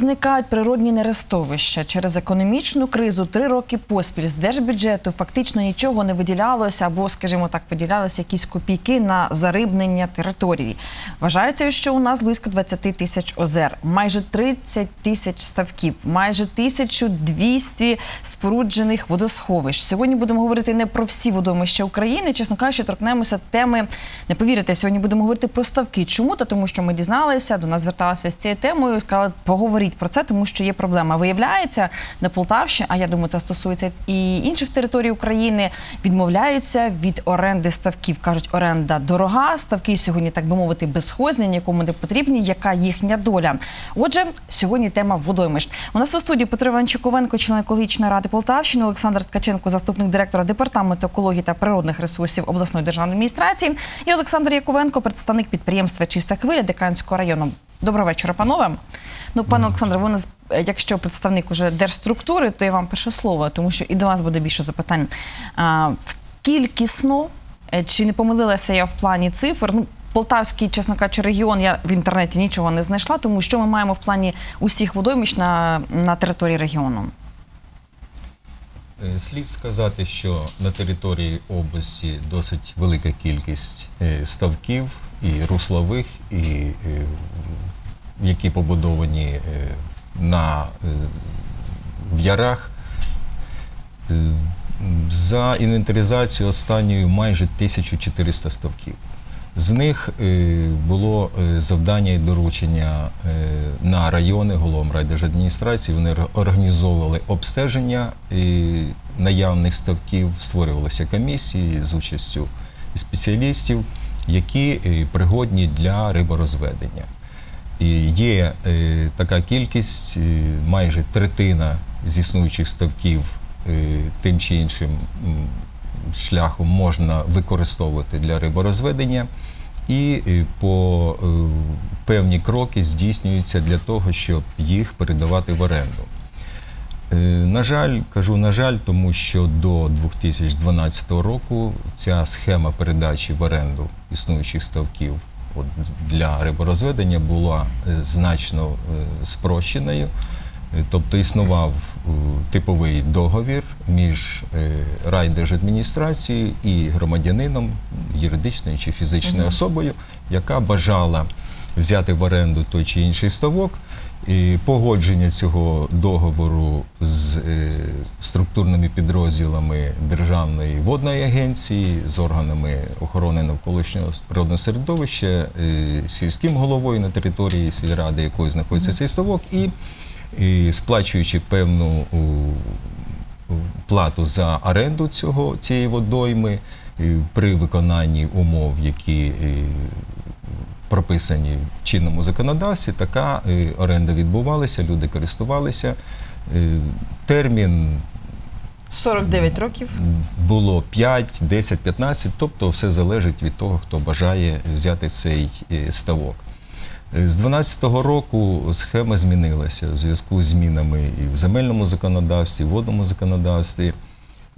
зникають природні нерестовища через економічну кризу три роки поспіль з держбюджету фактично нічого не виділялося, або, скажімо так, виділялося якісь копійки на зарибнення території. Вважається, що у нас близько 20 тисяч озер, майже 30 тисяч ставків, майже 1200 споруджених водосховищ. Сьогодні будемо говорити не про всі водоймища України. Чесно кажучи, торкнемося теми. Не повірите, сьогодні будемо говорити про ставки. Чому? Та тому, що ми дізналися, до нас зверталися з цією темою. Сказали, поговоріть про це, тому що є проблема. Виявляється, на Полтавщині, а я думаю, це стосується і інших територій України. Відмовляються від оренди ставків. кажуть, оренда дорога. Ставки сьогодні, так би мовити, безхозні, нікому не потрібні. Яка їхня доля? Отже, сьогодні тема водоймищ. У нас у студії Петро Іван Чуковенко, член екологічної ради Полтавщини, Олександр Ткаченко, заступник директора департаменту екології та природних ресурсів обласної державної адміністрації, і Олександр Яковенко, представник підприємства Чиста хвиля Деканського району. Доброго вечора, панове. Ну, пане Олександре, ви у нас, е, якщо представник уже держструктури, то я вам пишу слово, тому що і до вас буде більше запитань. А, в- кількісно, е, чи не помилилася я в плані цифр? Ну, Полтавський, чесно кажучи, регіон я в інтернеті нічого не знайшла, тому що ми маємо в плані усіх водоймищ на, на території регіону. Е, Слід сказати, що на території області досить велика кількість ставків і руслових, і, які побудовані е, на, е, в ярах. Е, За інвентаризацію останньою майже 1400 ставків. З них е, було е, завдання і доручення е, на райони головам райдержадміністрації. Вони організовували обстеження е, наявних ставків, створювалися комісії з участю спеціалістів, які е, пригодні для риборозведення. Є е, така кількість, е, майже третина з існуючих ставків е, тим чи іншим шляхом можна використовувати для риборозведення, і по певні кроки здійснюються для того, щоб їх передавати в оренду. На жаль, кажу на жаль, тому що до 2012 року ця схема передачі в оренду існуючих ставків от, для риборозведення була е, значно е, спрощеною. Е, Тобто існував типовий договір між райдержадміністрацією і громадянином, юридичною чи фізичною особою, яка бажала взяти в оренду той чи інший ставок. І погодження цього договору з е, структурними підрозділами Державної водної агенції, з органами охорони навколишнього природного середовища, е, сільським головою на території сільради, якої знаходиться цей ставок, і, і сплачуючи певну у, у, плату за оренду цього цієї водойми е, при виконанні умов, які е, прописані в чинному законодавстві, така е, оренда відбувалася, люди користувалися. Е, Термін 49 років. було 5, 10, 15, тобто все залежить від того, хто бажає взяти цей е, ставок. З 2012 року схема змінилася у зв'язку з змінами і в земельному законодавстві, і в водному законодавстві.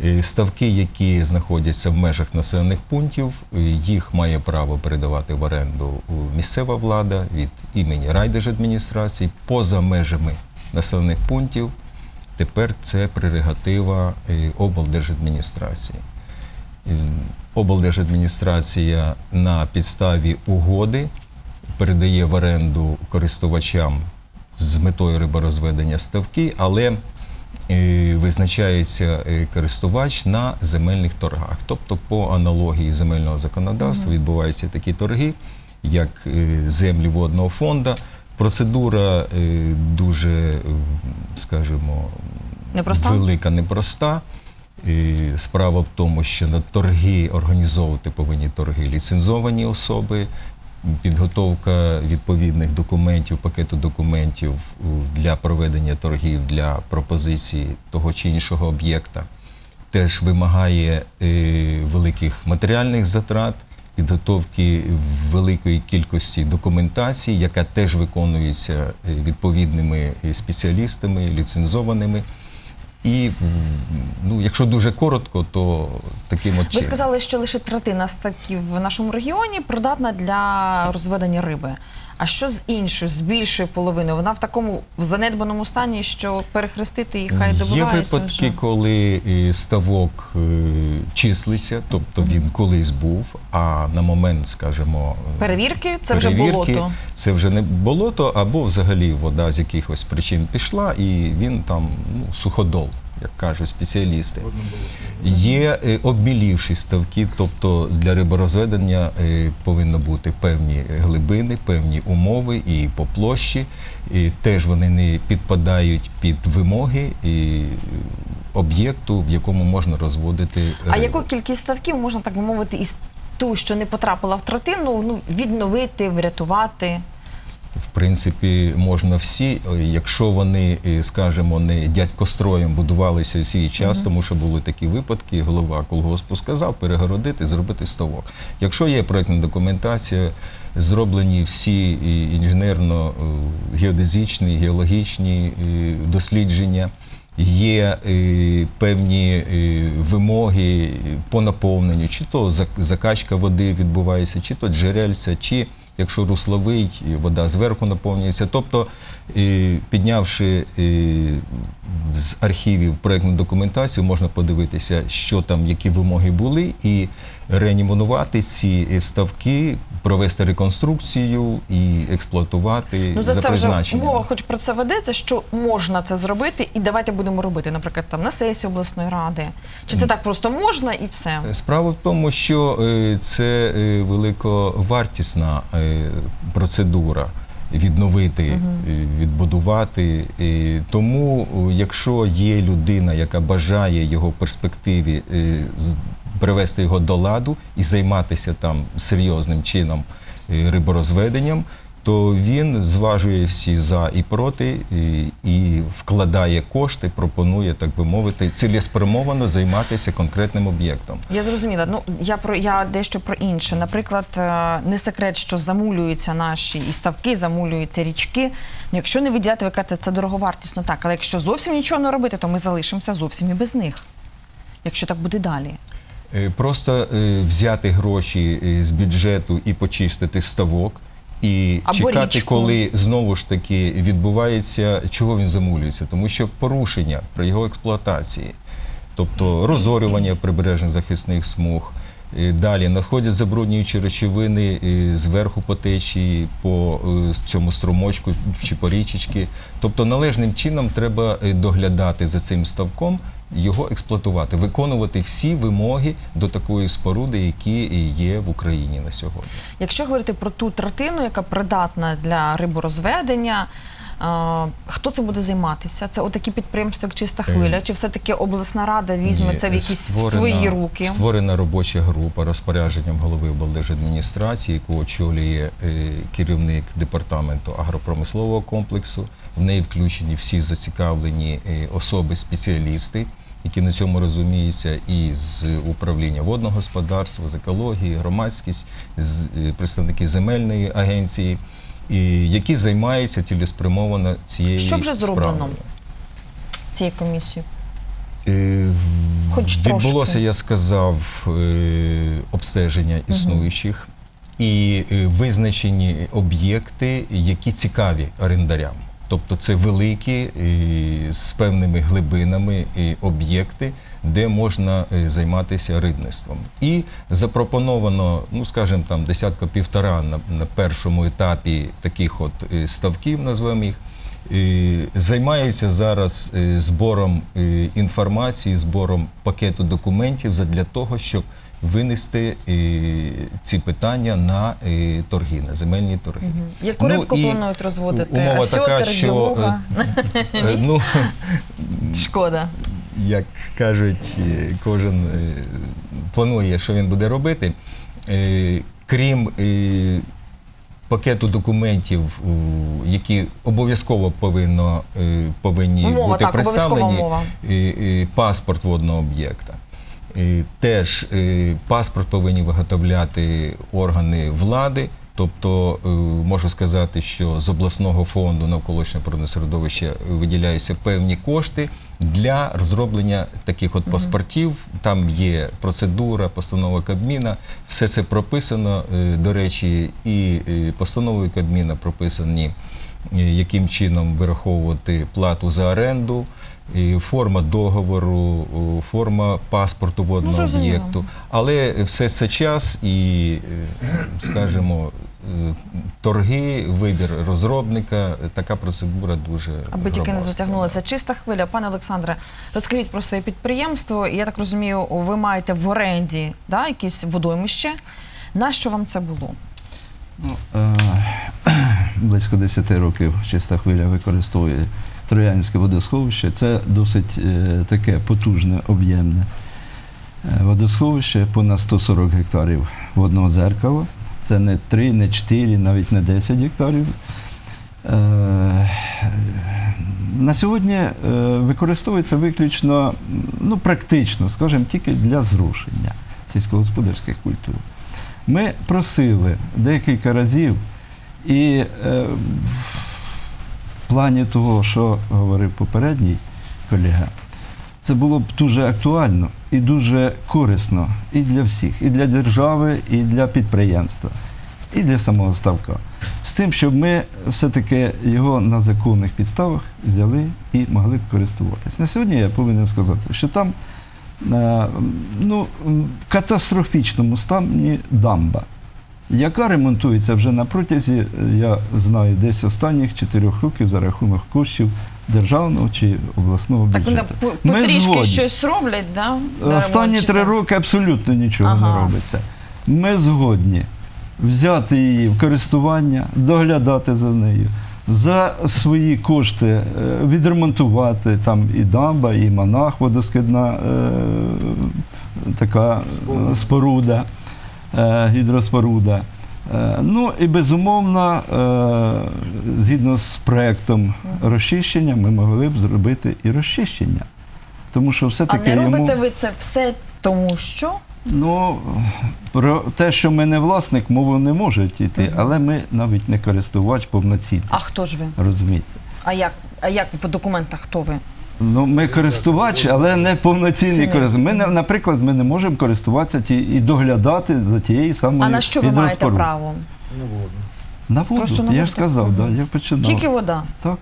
Е, Ставки, які знаходяться в межах населених пунктів, е, їх має право передавати в оренду місцева влада від імені райдержадміністрації поза межами населених пунктів. Тепер це прерогатива е, облдержадміністрації. Е, Облдержадміністрація на підставі угоди передає в оренду користувачам з метою риборозведення ставки, але е, визначається е, користувач на земельних торгах. Тобто, по аналогії земельного законодавства відбуваються такі торги, як е, землі водного фонду. Процедура е, дуже, е, скажімо, Непроста? велика, непроста. І справа в тому, що на торги організовувати повинні торги ліцензовані особи, підготовка відповідних документів, пакету документів для проведення торгів для пропозиції того чи іншого об'єкта теж вимагає е, великих матеріальних затрат, підготовки великої кількості документації, яка теж виконується е, відповідними е, спеціалістами, ліцензованими. І ну, якщо дуже коротко, то таким от Ви чином. сказали, що лише третина стаків в нашому регіоні придатна для розведення риби. А що з іншою, з більшою половиною? Вона в такому в занедбаному стані, що перехрестити її хай Є випадки, вже. коли е, ставок е, числиться, тобто він колись був, а на момент, скажімо, е, Перевірки це вже болото. Це вже не болото, або взагалі вода з якихось причин пішла, і він там ну, суходол, як кажуть спеціалісти. Є е, обмілівші ставки, тобто для риборозведення е, повинно бути певні глибини, певні умови і по площі. І теж вони не підпадають під вимоги і е, об'єкту, в якому можна розводити. А яку кількість ставків можна так би мовити із ту, що не потрапила в третину, ну відновити, врятувати? В принципі, можна всі, е, якщо вони, е, скажімо, не дядькостроєм будувалися в свій час, тому що були такі випадки, голова колгоспу сказав перегородити, зробити ставок. Якщо є проєктна документація, зроблені всі інженерно-геодезичні, геологічні е, дослідження. Є е, певні е, вимоги по наповненню, чи то закачка води відбувається, чи то джерельця, чи якщо русловий, вода зверху наповнюється. Тобто, піднявши е, з архівів проєктну документацію, можна подивитися, що там, які вимоги були, і реанімувати ці е, ставки, провести реконструкцію і експлуатувати Ну за за це призначенням. мова, хоч про це ведеться, що можна це зробити, і давайте будемо робити, наприклад, там на сесії обласної ради. Чи це так просто можна і все? Справа в тому, що е, це е, великовартісна е, процедура. Відновити, е, відбудувати. І Тому, е, якщо є людина, яка бажає його перспективі е, привести його до ладу і займатися там серйозним чином е, риборозведенням, то він зважує всі за і проти і, і вкладає кошти, пропонує, так би мовити, цілеспрямовано займатися конкретним об'єктом. Я зрозуміла. Ну я про я дещо про інше. Наприклад, е, не секрет, що замулюються наші і ставки, замулюються річки. Якщо не виділяти, ви кажете, це дороговартісно так. Але якщо зовсім нічого не робити, то ми залишимося зовсім і без них. Якщо так буде далі. Е, Просто е, взяти гроші з бюджету і почистити ставок. І Або чекати, річку. коли знову ж таки відбувається, чого він замулюється, тому що порушення при його експлуатації, тобто розорювання прибережних захисних смуг. е, Далі надходять забруднюючі речовини е, зверху по течії, по е, цьому струмочку чи по річечки. Тобто належним чином треба доглядати за цим ставком, його експлуатувати, виконувати всі вимоги до такої споруди, які є в Україні на сьогодні. Якщо говорити про ту третину, яка придатна для риборозведення, е, хто це буде займатися? Це отакі підприємства, як чиста хвиля, чи все-таки обласна рада візьме Ні, це в якісь створена- свої руки? Створена робоча група розпорядженням голови облдержадміністрації, яку очолює е, керівник департаменту агропромислового комплексу. В неї включені всі зацікавлені е, особи, спеціалісти, які на цьому розуміються, і з управління водного господарства, з екології, громадськість, з е, представники земельної агенції, і які займаються цілеспрямовано цією Що вже зроблено? цією комісією? Е, Хоч Відбулося, трошки. я сказав, е, обстеження існуючих і е, визначені об'єкти, які цікаві орендарям. Тобто це великі е, з певними глибинами е, об'єкти, де можна е, займатися рибництвом. І запропоновано, ну скажімо, там десятка півтора на, на першому етапі таких от е, ставків, назвемо їх. Займаються зараз е, збором інформації, збором пакету документів для того, щоб винести е, ці питання на е, торги, на земельні торги. Яку Ну, рибку планують розводити? Умова Осьотер, така, що е, ну, Шкода. як кажуть, кожен планує, що він буде робити. Крім пакету документів, які обов'язково повинно, повинні Умова, бути так, представлені, паспорт водного об'єкта. Е, Теж е, паспорт повинні виготовляти органи влади. Тобто е, можу сказати, що з обласного фонду навколишнього природного середовища виділяються певні кошти для розроблення таких от паспортів. Там є процедура, постанова Кабміна. Все це прописано. е, До речі, і е, постановою Кабміна прописані, е, яким чином вираховувати плату за оренду. І Форма договору, форма паспорту водного зрозуміло. об'єкту. Але все це час і, е, скажімо, е, торги, вибір розробника, така процедура дуже Аби тільки не затягнулася чиста хвиля. Пане Олександре, розкажіть про своє підприємство. Я так розумію, ви маєте в оренді да, якісь водоймище. На що вам це було? Ну, е, близько 10 років чиста хвиля використовує Троянське водосховище. Це досить е, таке потужне, об'ємне е, водосховище, понад 140 гектарів водного дзеркала. Це не 3, не 4, навіть не 10 гектарів. Е, на сьогодні використовується виключно, ну практично, скажімо, тільки для зрушення сільськогосподарських культур. Ми просили декілька разів, і плані того, що говорив попередній колега, це було б дуже актуально і дуже корисно і для всіх, і для держави, і для підприємства, і для самого ставка. З тим, щоб ми все-таки його на законних підставах взяли і могли б користуватись. На сьогодні я повинен сказати, що там е, ну, в катастрофічному стані дамба, яка ремонтується вже на протязі, е, я знаю, десь останніх чотирьох років за рахунок коштів державного чи обласного Так вони бюджету. по- потрішки згодні. щось роблять, да? Останні три роки абсолютно нічого Ага. не робиться. Ми згодні взяти її в користування, доглядати за нею, за свої кошти е, відремонтувати там і дамба, і монах, водоскидна е, така споруда, гідроспоруда. Е, Ну і безумовно, е, згідно з проектом розчищення, ми могли б зробити і розчищення. Тому що А все-таки не йому... робите ви це все тому, що Ну, про те, що ми не власник, мова не може йти, але ми навіть не користувач повноцінний. а хто ж ви? Розумієте? А як? А як по документах хто ви? Ну, ми користувач, але не повноцінний користувач. Ми, не- наприклад, ми не можемо користуватися ті, і доглядати за тією самою А на що ви маєте право? На воду, Просто на я воду. ж сказав, да, я починав. Тільки вода. Так.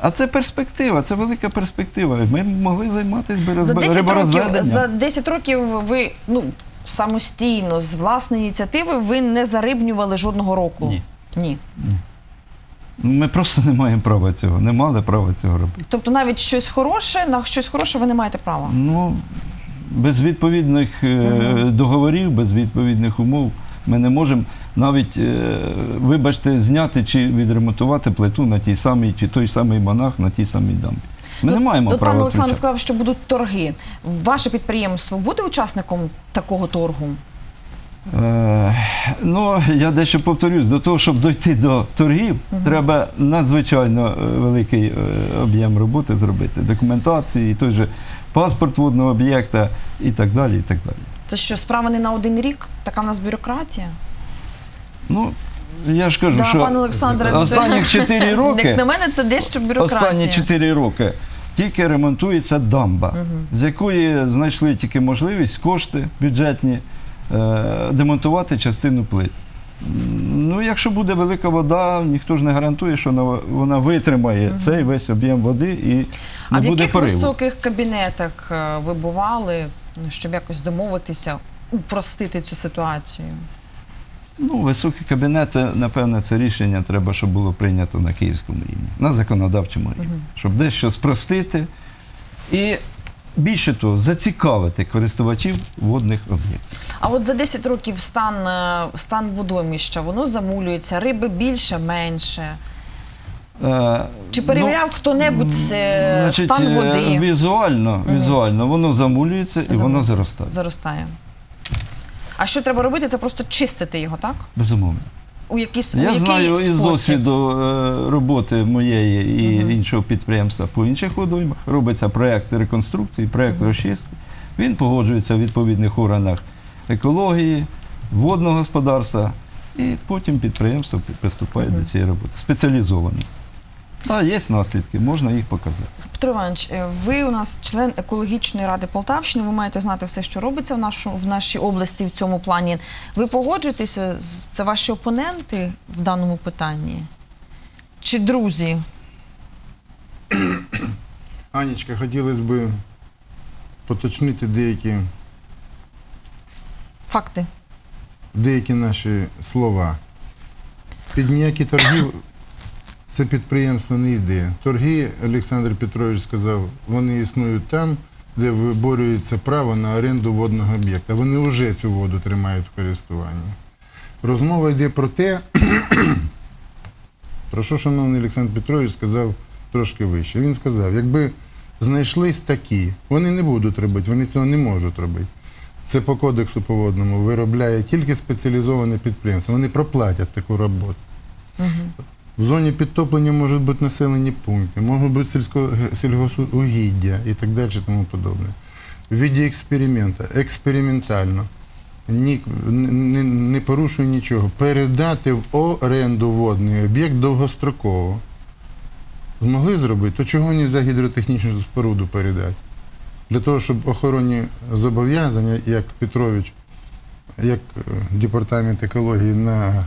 А це перспектива, це велика перспектива. Ми могли займатися За 10 років, риборозведенням. за 10 років ви ну, самостійно, з власної ініціативи, ви не зарибнювали жодного року. Ні. Ні. Ми просто не маємо права цього, не мали права цього робити. Тобто навіть щось хороше, на щось хороше ви не маєте права. Ну, без відповідних е, договорів, без відповідних умов ми не можемо навіть, е, вибачте, зняти чи відремонтувати плиту на тій самій, чи той самий монах на тій самій дамбі. Ми не маємо От права. пан Олександр включати. сказав, що будуть торги. Ваше підприємство буде учасником такого торгу? Е, ну, я дещо повторюсь, до того, щоб дойти до торгів, треба надзвичайно е, великий е, об'єм роботи зробити, документації, той же паспорт водного об'єкта і так далі. І так далі. Це що, справа не на один рік? Така в нас бюрократія? Ну, я ж кажу, Да, що Олександре, це- 4 роки. Як на мене, це дещо бюрократія. Останні 4 роки тільки ремонтується дамба, з якої знайшли тільки можливість кошти бюджетні демонтувати частину плит. Ну, якщо буде велика вода, ніхто ж не гарантує, що вона, витримає цей весь об'єм води і не А в яких пориву. високих кабінетах е, ви бували, щоб якось домовитися, упростити цю ситуацію? Ну, високі кабінети, напевне, це рішення треба, щоб було прийнято на київському рівні, на законодавчому рівні, щоб дещо спростити і більше того, зацікавити користувачів водних об'єктів. А от за 10 років стан, е, стан водоймища, воно замулюється, риби більше, менше. Е, Чи перевіряв хто-небудь е, ну, значить, стан е, води? Візуально, візуально воно замулюється і воно Замулюється. зростає. Заростає. А що треба робити? Це просто чистити його, так? Безумовно. У, якийсь, у Я який знаю із досвіду е, роботи моєї і іншого підприємства по інших водоймах. Робиться проєкт реконструкції, проєкт розчистки. Він погоджується в відповідних органах екології, водного господарства, і потім підприємство приступає до цієї роботи. Спеціалізовано. Так, є наслідки, можна їх показати. Петро Іванович, е, ви у нас член екологічної ради Полтавщини. Ви маєте знати все, що робиться в нашу в нашій області в цьому плані. Ви погоджуєтеся це ваші опоненти в даному питанні? Чи друзі? Анечка, хотілося б поточнити деякі, Факти. деякі наші слова. Під ніякі торгів це підприємство не йде. Торги, Олександр Петрович сказав, вони існують там, де виборюється право на оренду водного об'єкта. Вони вже цю воду тримають в користуванні. Розмова йде про те, про що шановний Олександр Петрович сказав трошки вище. Він сказав, якби знайшлись такі, вони не будуть робити, вони цього не можуть робити. Це по кодексу по водному виробляє тільки спеціалізоване підприємство. Вони проплатять таку роботу. В зоні підтоплення можуть бути населені пункти, можуть бути сільсько, сільгосугіддя і так далі, тому подобне. В віді експеримента, експериментально, ні, не, не порушує нічого. Передати в оренду водний об'єкт довгостроково. Змогли зробити, то чого не за гідротехнічну споруду передати? Для того, щоб охоронні зобов'язання, як Петрович, як е, департамент екології на,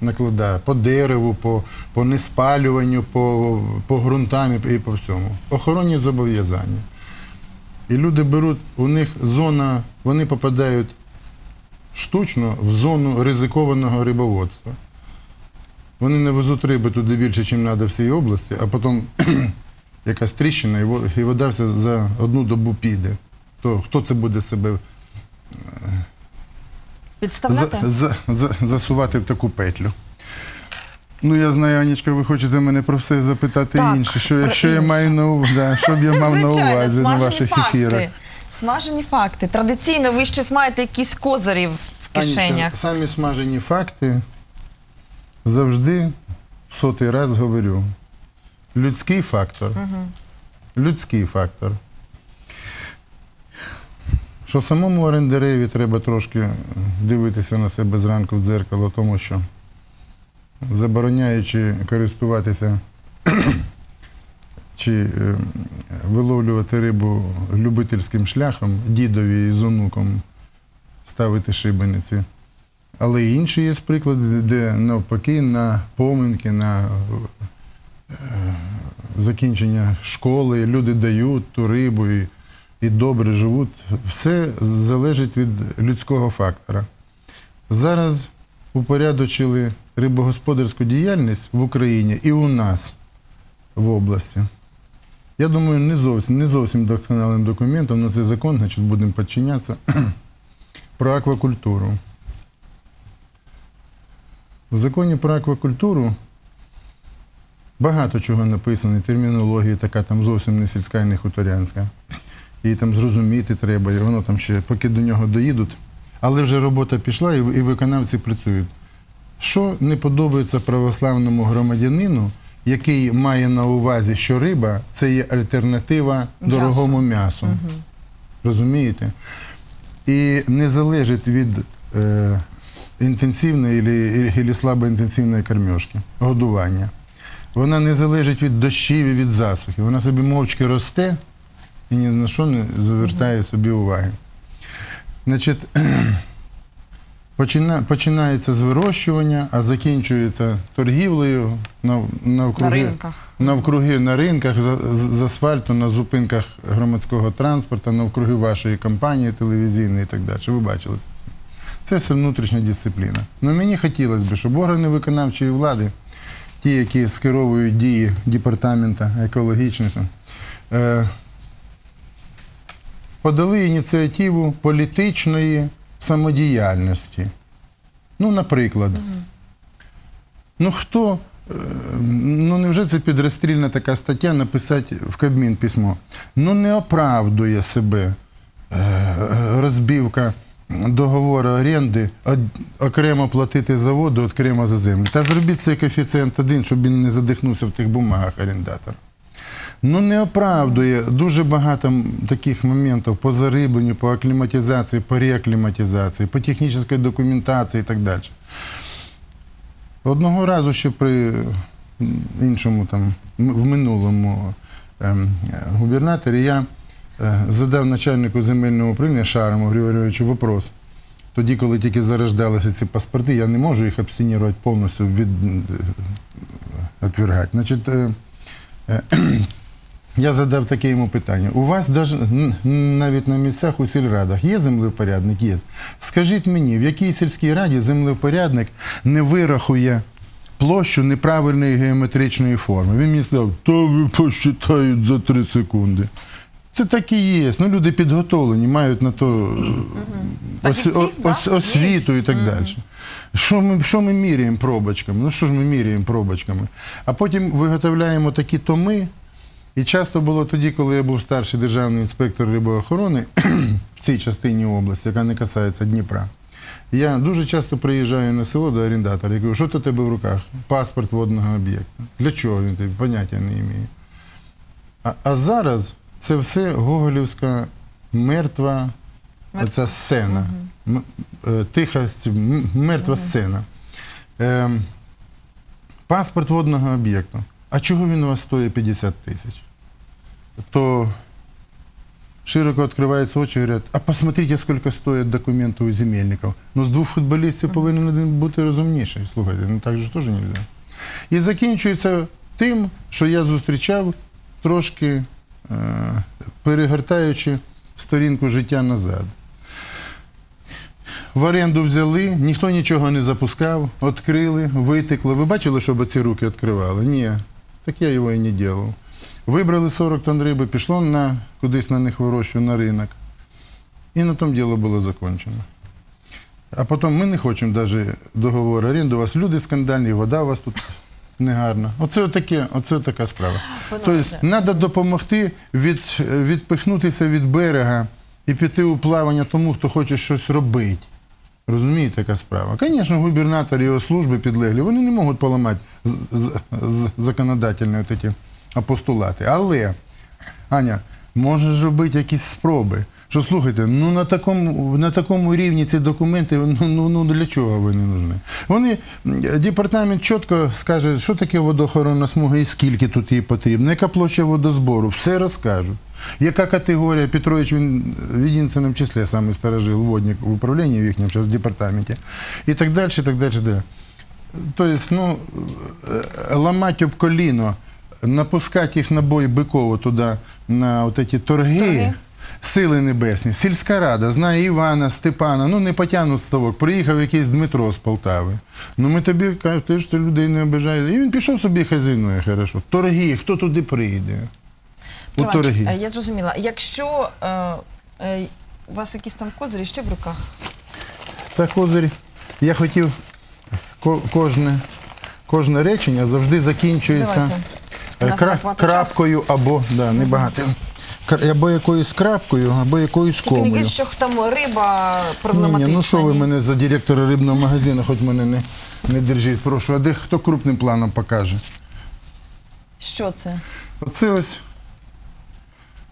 накладає по дереву, по, по неспалюванню, по, по ґрунтам і по всьому. Охоронні зобов'язання. І люди беруть, у них зона, вони попадають штучно в зону ризикованого рибоводства. Вони не везуть риби туди більше, ніж треба всій області, а потім якась тріщина, і вода вся за одну добу піде. То хто це буде себе Підставляти? за, за, за, засувати в таку петлю? Ну, я знаю, Анічка, ви хочете мене про все запитати Так, інше. Що, про що я інше. маю на увазі, да, що б я мав на Звичайно, увазі на смажені ваших факти. ефірах? Смажені факти. Традиційно ви щось маєте якісь козирів в кишенях. Анічка, самі смажені факти завжди в сотий раз говорю. Людський фактор. Людський фактор. Що самому орендареві треба трошки дивитися на себе зранку в дзеркало, тому що забороняючи користуватися чи е, виловлювати рибу любительським шляхом, дідові і з онуком ставити шибениці. Але інші є приклади, де навпаки на поминки, на е, закінчення школи люди дають ту рибу і, і добре живуть. Все залежить від людського фактора. Зараз упорядочили рибогосподарську діяльність в Україні і у нас в області. Я думаю, не зовсім, не зовсім досконалим документом, але це закон, значить, будемо підчинятися про аквакультуру. В законі про аквакультуру багато чого написано, термінологія така там зовсім не сільська і не хуторянська. Її там зрозуміти треба, і воно там ще, поки до нього доїдуть. Але вже робота пішла, і, і виконавці працюють. Що не подобається православному громадянину, який має на увазі, що риба це є альтернатива М'ясу. дорогому м'ясу. Розумієте? І не залежить від е, інтенсивної або слабоінтенсивної кормежки, годування. Вона не залежить від дощів і від засухи. Вона собі мовчки росте і ні на що не звертає собі уваги. Значить, починається з вирощування, а закінчується торгівлею нав, На навкруги, ринках. навкруги на ринках, з, з- з асфальту, на зупинках громадського транспорту, навкруги вашої компанії телевізійної і так далі. Ви бачили це все. Це все внутрішня дисципліна. Ну мені хотілося б, щоб органи виконавчої влади, ті, які скеровують дії департамента екологічності, е, подали ініціативу політичної самодіяльності. Ну, наприклад, ну хто, е, ну невже це підрозстрільна така стаття написати в Кабмін письмо? Ну не оправдує себе е, розбівка договору оренди, окремо платити за воду, окремо за землю. Та зробіть цей коефіцієнт один, щоб він не задихнувся в тих бумагах орендатора. Ну, не оправдує дуже багато таких моментів по зарибленню, по акліматизації, по реакліматизації, по технічній документації і так далі. Одного разу ще при іншому там в минулому ем, губернаторі, я е, задав начальнику земельного управління Шараму Григорьовичу вопрос. Тоді, коли тільки зарождалися ці паспорти, я не можу їх абстинувати повністю від е. Значить, е, я задав таке йому питання. У вас даже, навіть на місцях у сільрадах є землевпорядник? Є. Скажіть мені, в якій сільській раді землевпорядник не вирахує площу неправильної геометричної форми? Він мені сказав, то ви посчитають за три секунди. Це так і є. Ну, люди підготовлені, мають на то ос- ос- освіту і так далі. Що ми, що ми міряємо пробочками? Ну що ж ми міряємо пробочками? А потім виготовляємо такі томи. І часто було тоді, коли я був старший державний інспектор рибоохорони в цій частині області, яка не касається Дніпра. Я дуже часто приїжджаю на село до орендатора і кажу, що у тебе в руках? Паспорт водного об'єкта. Для чого він тобі? Поняття не має. А, а зараз це все гоголівська мертва оця сцена. Е, Тиха, мертва сцена. Ем, паспорт водного об'єкту. А чого він у вас стоїть 50 тисяч? То широко відкриваються очі і говорять, а посмотрите, скільки стоять документи у земельників. Ну, з двох футболістів повинен один бути розумніший. Слухайте, ну так же теж не можна. І закінчується тим, що я зустрічав трошки е, перегортаючи сторінку життя назад. В оренду взяли, ніхто нічого не запускав, відкрили, витекло. Ви бачили, щоб ці руки відкривали? Ні, так я його і не робив. Вибрали 40 тонн риби, пішло на, кудись на них вирощую на ринок. І на тому діло було закончено. А потім ми не хочемо навіть договору оренди. У вас люди скандальні, вода у вас тут негарна. Оце, таке, оце така справа. Тобто, треба допомогти від, відпихнутися від берега і піти у плавання тому, хто хоче щось робити. Розумієте, яка справа? Звісно, губернатор і його служби підлеглі, вони не можуть поламати з, з, законодательні ці апостулати. Але, Аня, може ж робити якісь спроби. Що слухайте, ну на такому, на такому рівні ці документи, ну, ну, ну для чого вони нужні? Вони, департамент чітко скаже, що таке водоохоронна смуга і скільки тут її потрібно, яка площа водозбору, все розкажуть. Яка категорія, Петрович, він в єдинственному числі самий старожил, водник в управлінні в їхньому зараз департаменті. І так далі, так далі. далі. Тобто, ну, е, ламати об коліно, напускати їх на бой Бикова туди, на от ці торги, Торги. сили небесні. Сільська рада знає Івана, Степана, ну не потягнуть ставок. Приїхав якийсь Дмитро з Полтави. Ну ми тобі кажемо, ти ж ти людей не обижаєш. І він пішов собі хазяйнує, хорошо. Торги, хто туди прийде? У торги. е, я зрозуміла. Якщо е, е, у вас якісь там козирі ще в руках, Так, козирі, я хотів ко- кожне, кожне речення завжди закінчується Давайте. У е, нас кра- багато крапкою або да, небагато. Або якоюсь крапкою, або якоюсь тільки не комою. кажіть, що там риба проблематична. ні, ну що ви ні? мене за директора рибного магазину, хоч мене не, не держіть. Прошу, а де хто крупним планом покаже? Що це? Оце ось,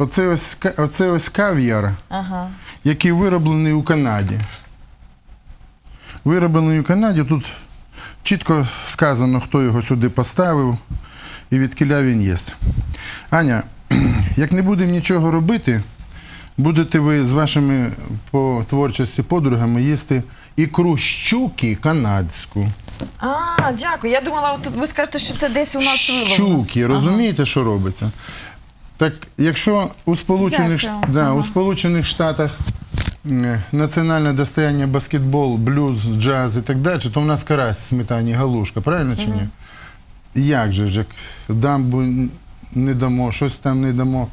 оце ось, оце ось кав'яр. Ага. який вироблений у Канаді. Вироблений у Канаді, тут чітко сказано, хто його сюди поставив і від кіля він є. Аня, як не будемо нічого робити, будете ви з вашими по творчості подругами їсти ікру щуки канадську. А, дякую. Я думала, от ви скажете, що це десь у нас виловлено. Щуки, розумієте, що робиться? Так, якщо у Сполучених, Дякую. да, Ага. у Сполучених Штатах національне достояння баскетбол, блюз, джаз і так далі, то в нас карась в сметані галушка, правильно чи ні? Як же ж, як дамбу не дамо, щось там не дамо.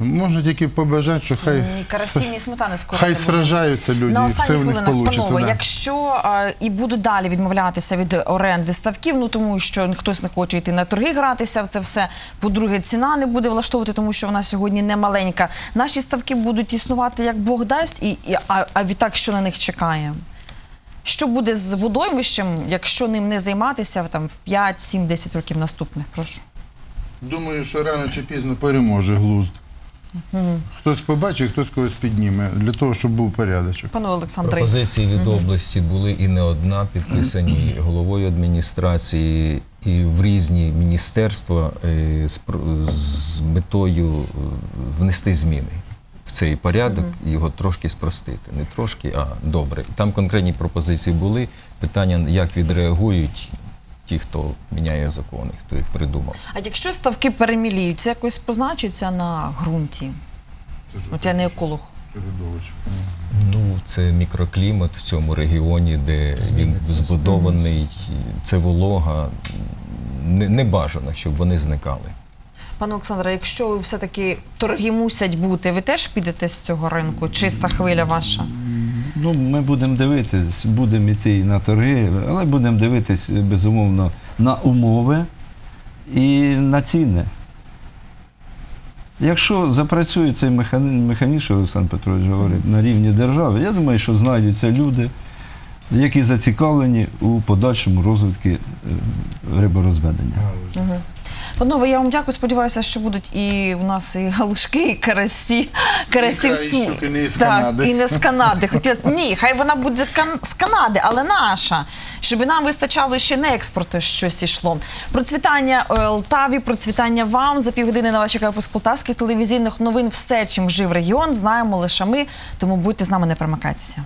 Можна тільки побажати, що хай, Ні карасі, ні сметани скоро хай не буде. сражаються люди, На і все останніх в них хвилинах, панове, якщо а, і будуть далі відмовлятися від оренди ставків, ну тому що хтось не хоче йти на торги гратися в це все. По-друге, ціна не буде влаштовувати, тому що вона сьогодні не маленька. Наші ставки будуть існувати як Бог дасть, і, і а, а відтак, що на них чекає. Що буде з водоймищем, якщо ним не займатися там в 5, 7, 10 років наступних? Прошу. Думаю, що рано чи пізно переможе глузд. Хтось побачить, хтось когось підніме, для того, щоб був порядочок. Пане Олександре, Пропозиції від області були і не одна, підписані головою адміністрації і в різні міністерства е, з, з метою е, внести зміни в цей порядок його трошки спростити. Не трошки, а добре. Там конкретні пропозиції були. Питання, як відреагують ті, хто міняє закони, хто їх придумав. А якщо ставки переміліють, це якось позначиться на ґрунті? От я не еколог. Середовище. Ну, це мікроклімат в цьому регіоні, де він збудований, це волога. Не, не бажано, щоб вони зникали. Пане Олександре, якщо ви все-таки торги мусять бути, ви теж підете з цього ринку? Чиста хвиля ваша? Ну, ми будемо дивитись, будемо йти і на торги, але будемо дивитись, безумовно, на умови і на ціни. Якщо запрацює цей механізм, що Олександр Петрович говорив, на рівні держави, я думаю, що знайдуться люди, які зацікавлені у подальшому розвитку е, риборозведення. Панове, я вам дякую. Сподіваюся, що будуть і у нас і галушки, і карасі, карасі І в хай су- не так, Канади. і не з Канади. Хотіла ні, хай вона буде кан- з Канади, але наша, щоб нам вистачало ще не експорту щось ішло. Процвітання е, Лтаві, процвітання вам за півгодини на вас чекає випуск полтавських телевізійних новин. Все, чим жив регіон, знаємо лише ми. Тому будьте з нами, не перемикайтеся.